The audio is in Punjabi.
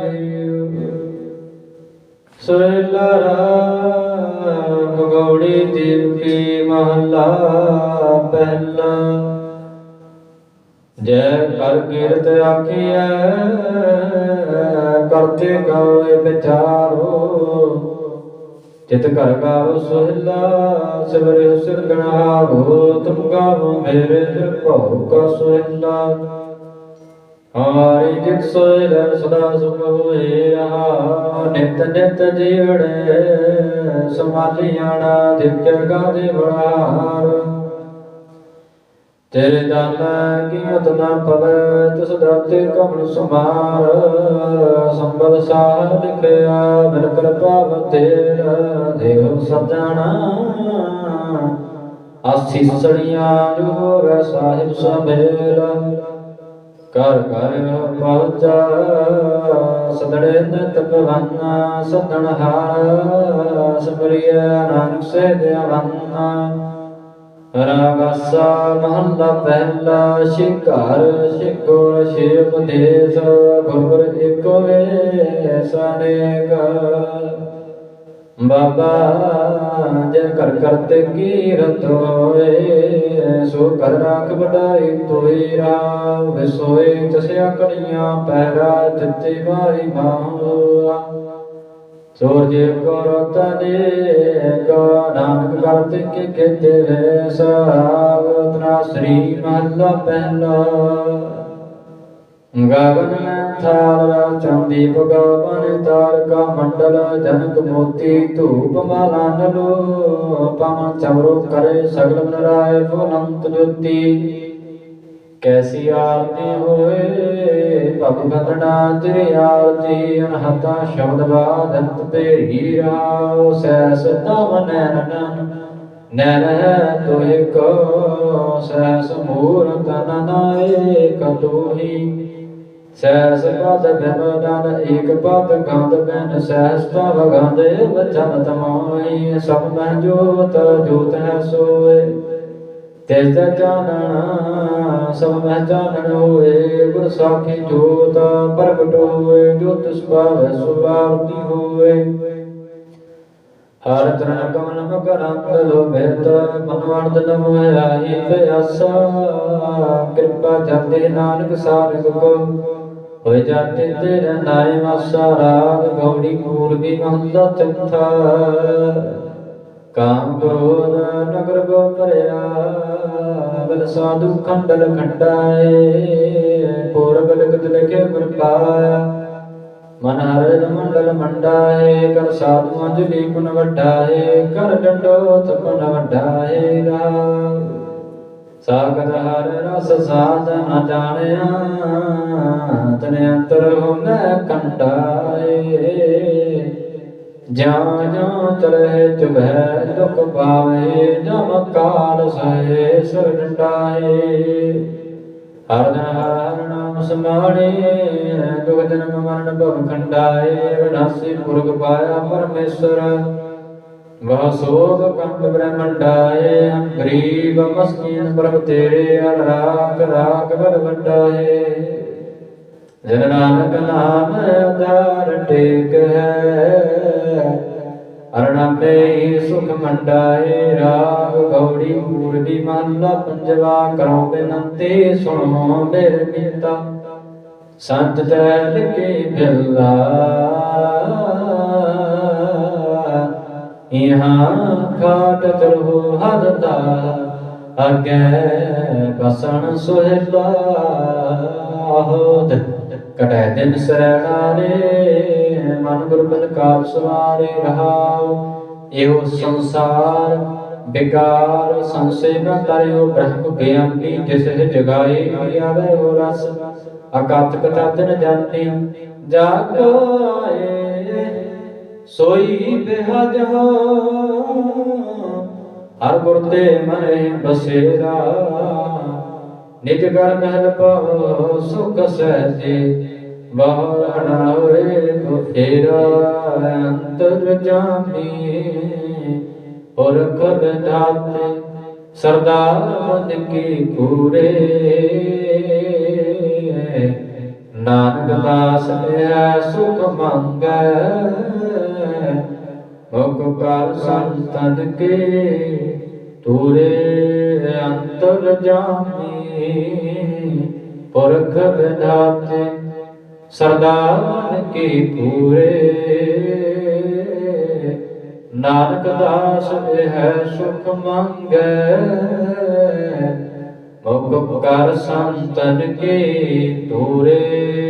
ਸੁਹੇਲਾ ਸੋਇਲਾ ਰਾਗ ਗੌੜੀ ਦੀਪ ਕੀ ਮਹਲਾ ਪਹਿਲਾ। ਜੈ ਕਰ ਕੀਰਤ ਆਖੀਐ ਕਰਤੇ ਗਾਵੇ ਵਿਚਾਰੋ ਚਿਤ ਕਰ ਗਾਵੋ ਸੋਹਿਲਾ, ਸਵਰੇ ਸਿਰ ਗਣਾਵੋ, ਤੁਮ ਗਾਵੋ ਮੇਰੇ ਭਉ ਕਾ ਸੋਹਿਲਾ। ਹਮਾਰੀ ਜਿਤ ਸੋਹਿਲਾ ਸਦਾ ਸੁਖ ਹੋਏ ਰਹਾ ਨਿਤ ਨਿਤ ਜੀਵੜੇ ਸਮਾਲੀਆਣਾ ਦਿਵਯ ਗਾਦੇ ਬੜਾਰ ਤੇਰੇ ਦਾਨਾ ਕੀਮਤ ਨਾ ਪਵੇ, ਤਿਸ ਦਾਤੇ ਕਮਲ ਸੁਮਾਰ ਸੰਬਲ ਸਾਹ ਲਿਖਿਆ ਮਿਲ ਕਿਰਪਾ ਤੇਰਾ। ਦੇਵ ਸਜਾਣਾ, ਆਸੀ ਜੋ ਹੋਵੇ ਸਾਹਿਬ ਸਭੇਲਾ। ਕਰ ਕਰ ਪਹੁੰਚਾ ਸਦੜੇ ਨਤ ਭਵਨਾ ਸਦਣ ਹਾਰ ਸਬਰੀਆ ਨਾਨਕ ਸੇ ਦੇਵਨਾ ਰਾਗਸਾ ਮਹੱਲਾ ਪਹਿਲਾ, ਸ਼ਿਕਾਰ ਸ਼ਿਕੋਰ ਸ਼ਿਵ ਗੁਰ ਏਕੋ ਵੇ ਬਾਬਾ, ਜੇ ਕਰ ਕਰਤੇ ਕੀਰਤ ਹੋਏ ਸੋ ਕਰ ਰਾਖ ਤੋਈ ਰਾਮ ਵਿਸੋਏ ਤਸਿਆ ਕੜੀਆਂ ਪੈਰਾ ਦਿੱਤੀ ਵਾਰੀ ਬਾਹੂਆ ਸੂਰਜ ਕੋ ਤਨੇ ਕੋ ਨਾਨਕ ਕਰਤੇ ਕੇ ਕੇਤੇ ਵੇ ਸਾਵਤਨਾ ਸ੍ਰੀ ਮਹੱਲਾ ਪਹਿਲਾ ਗਗਨ ਮੈਂ ਥਾਲ ਚੰਦੀ ਭਗਵਾਨ ਤਾਰਕਾ ਮੰਡਲ ਜਨਕ ਮੋਤੀ ਧੂਪ ਮਾਲਾ ਨਲੋ ਪਵਨ ਚਮਰੋ ਕਰੇ ਸਗਲ ਨਰਾਇ ਫੁਲੰਤ ਜੋਤੀ ਕੈਸੀ ਆਰਤੀ ਹੋਏ ਭਗ ਗਤਨਾ ਤੇਰੀ ਆਰਤੀ, ਅਨਹਤਾ ਸ਼ਬਦ ਬਾਦੰਤ ਤੇਰੀ ਰਾਉ ਸੈਸ ਤਵ ਨੈਣ ਨਨ, ਨੈਣ ਹੈ ਤੋਹਿ ਕੋ ਸੈਸ ਮੂਰਤ ਨਨਾਏ ਕਤੋਹੀ ਸੈਸ ਪਦ ਬਿਨ ਦਨ, ਏਕ ਪਦ ਗੰਧ ਬਿਨ ਸੈਸ ਤਵ ਗੰਧ ਵਚਨ ਤਮੋਈ। ਸਭ ਮਹਿ ਜੋਤ ਜੋਤ ਹੈ ਸੋਏ। ਤਿਸ ਦਾ ਚਾਨਣ, ਸਭ ਮਹਿ ਚਾਨਣ ਹੋਏ। ਗੁਰ ਸਾਖੀ ਜੋਤ, ਪ੍ਰਗਟ ਹੋਏ। ਜੋਤ ਸੁਭਾਵ ਸੁਭਾਵਤੀ ਹੋਏ। ਹਰ ਤਰਨ ਕਮਲ ਮਕਰੰਦ ਲੋਭਿਤ ਮਨਵਰਦ ਨਮੋ ਆਹੀ ਪਿਆਸਾ ਕਿਰਪਾ ਜਾਂਦੇ ਨਾਨਕ ਸਾਰਿਗ ਕੋ। ਹੋਇ ਜਾਤੇ ਤੇਰੇ ਨਾਇ ਮਾਸਾ ਰਾਗ ਗੌੜੀ ਪੂਰਬੀ ਮਹੰਦਾ ਚੌਥਾ ਕਾਮ ਕ੍ਰੋਧ ਨਗਰ ਗੋ ਭਰਿਆ ਬਲ ਸਾਧੂ ਖੰਡਲ ਖੰਡਾਏ, ਪੂਰਬ ਲਿਖਤ ਲਿਖੇ ਗੁਰ ਪਾਇਆ ਮਨ ਹਰਿ ਮੰਡਲ ਮੰਡਾਏ, ਕਰ ਸਾਧੂ ਅੰਜਲੀ ਪੁਨ ਵਡਾਏ ਕਰ ਡੰਡੋ ਤਪਨ ਵਡਾਏ ਰਾਮ ਸਾਗਰ ਹਰ ਰਸ ਸਾਧ ਨ ਜਾਣਿਆ, ਤਨ ਅੰਤਰ ਹੋਮੈ ਕੰਡਾਏ। ਜਾਂ ਜਾਂ ਚਲੇ ਚੁਭੈ ਦੁਖ ਪਾਵੇ, ਜਮ ਕਾਲ ਸਹੇ ਸਿਰ ਡੰਡਾਏ। ਹਰ ਹਰ ਨਾਮ ਸਮਾਣੇ, ਦੁਖ ਜਨਮ ਮਰਨ ਭਵ ਖੰਡਾਏ। ਵਿਨਾਸੀ ਪੁਰਖ ਪਾਇਆ ਪਰਮੇਸ਼ਰ ਵਹ ਸੋਗ ਕੰਪ ਬ੍ਰਹਮੰਡਾਏ ਹਮ ਮਸਕੀਨ ਪ੍ਰਭ ਤੇਰੇ ਅਰ ਰਾਖ ਰਾਖ ਬਲ ਵੰਡਾਏ। ਜਨ ਨਾਨਕ ਨਾਮ ਆਧਾਰ ਟੇਕ ਹੈ, ਅਰਣਮੇ ਸੁਖ ਮੰਡਾਏ। ਰਾਗ ਗੌੜੀ ਪੂਰਬੀ ਮਹੱਲਾ ਪੰਜਵਾ ਕਰੋ ਬੇਨੰਤੀ, ਸੁਣੋ ਮੇਰੇ ਮੀਤਾ ਸੰਤ ਤੈ ਲਿਖੇ ਬਿਲਾ। ਇਹਾਂ ਖਾਟ ਚਲੋ ਹਰ ਅਗੇ ਬਸਣ ਸੁਹਿਲਾ ਹੋਦ। ਕਟੈ ਦਿਨ ਸਰਣਾਰੇ ਮਨ ਗੁਰ ਬਿਨ ਕਾਲ ਸਵਾਰੇ ਰਹਾਉ। ਇਹੋ ਸੰਸਾਰ ਬਿਕਾਰ ਸੰਸੇ ਨ ਤਰਿਓ, ਬ੍ਰਹਮ ਗਿਆਨੀ ਜਿਸ ਹੈ ਜਗਾਏ ਆਵੇ ਹੋ ਰਸ। ਅਕਤ ਕਥਾ ਤਿਨ ਜਾਣੀ ਜਾਗਾਏ ਸੋਈ ਬਿਹਜ ਹੋ। ਹਰ ਗੁਰ ਤੇ ਮਨੇ ਬਸੇਰਾ। ਨਿਜ ਗੜ ਮਹਿਲ ਪਾਵੋ ਸੁਖ ਸਹਿਜੇ। ਬਾਹਣਾ ਹੋਏ ਫੇਰਾ, ਅੰਤਰ ਜਾਮੀ। ਪੁਰਖ ਬਿਧਾਤੇ ਸਰਦਾਰ ਮਨ ਕੀ ਪੂਰੇ ਨਾਨਕ ਦਾਸ ਇਹ ਸੁਖ ਮੰਗੈ। ਮੁਖ ਕਰ ਸੰਤਨ ਕੇ ਤੂਰੇ ਅੰਤਰ ਜਾਮੀ, ਪੁਰਖ ਵਿਧਾਤੇ ਸਰਦਾਰ ਕੀ ਪੂਰੇ। ਨਾਨਕ ਦਾਸ ਹੈ ਸੁਖ ਮੰਗੈ ਮੁਖ ਕਰ ਸੰਤਨ ਕੀ ਤੂਰੇ।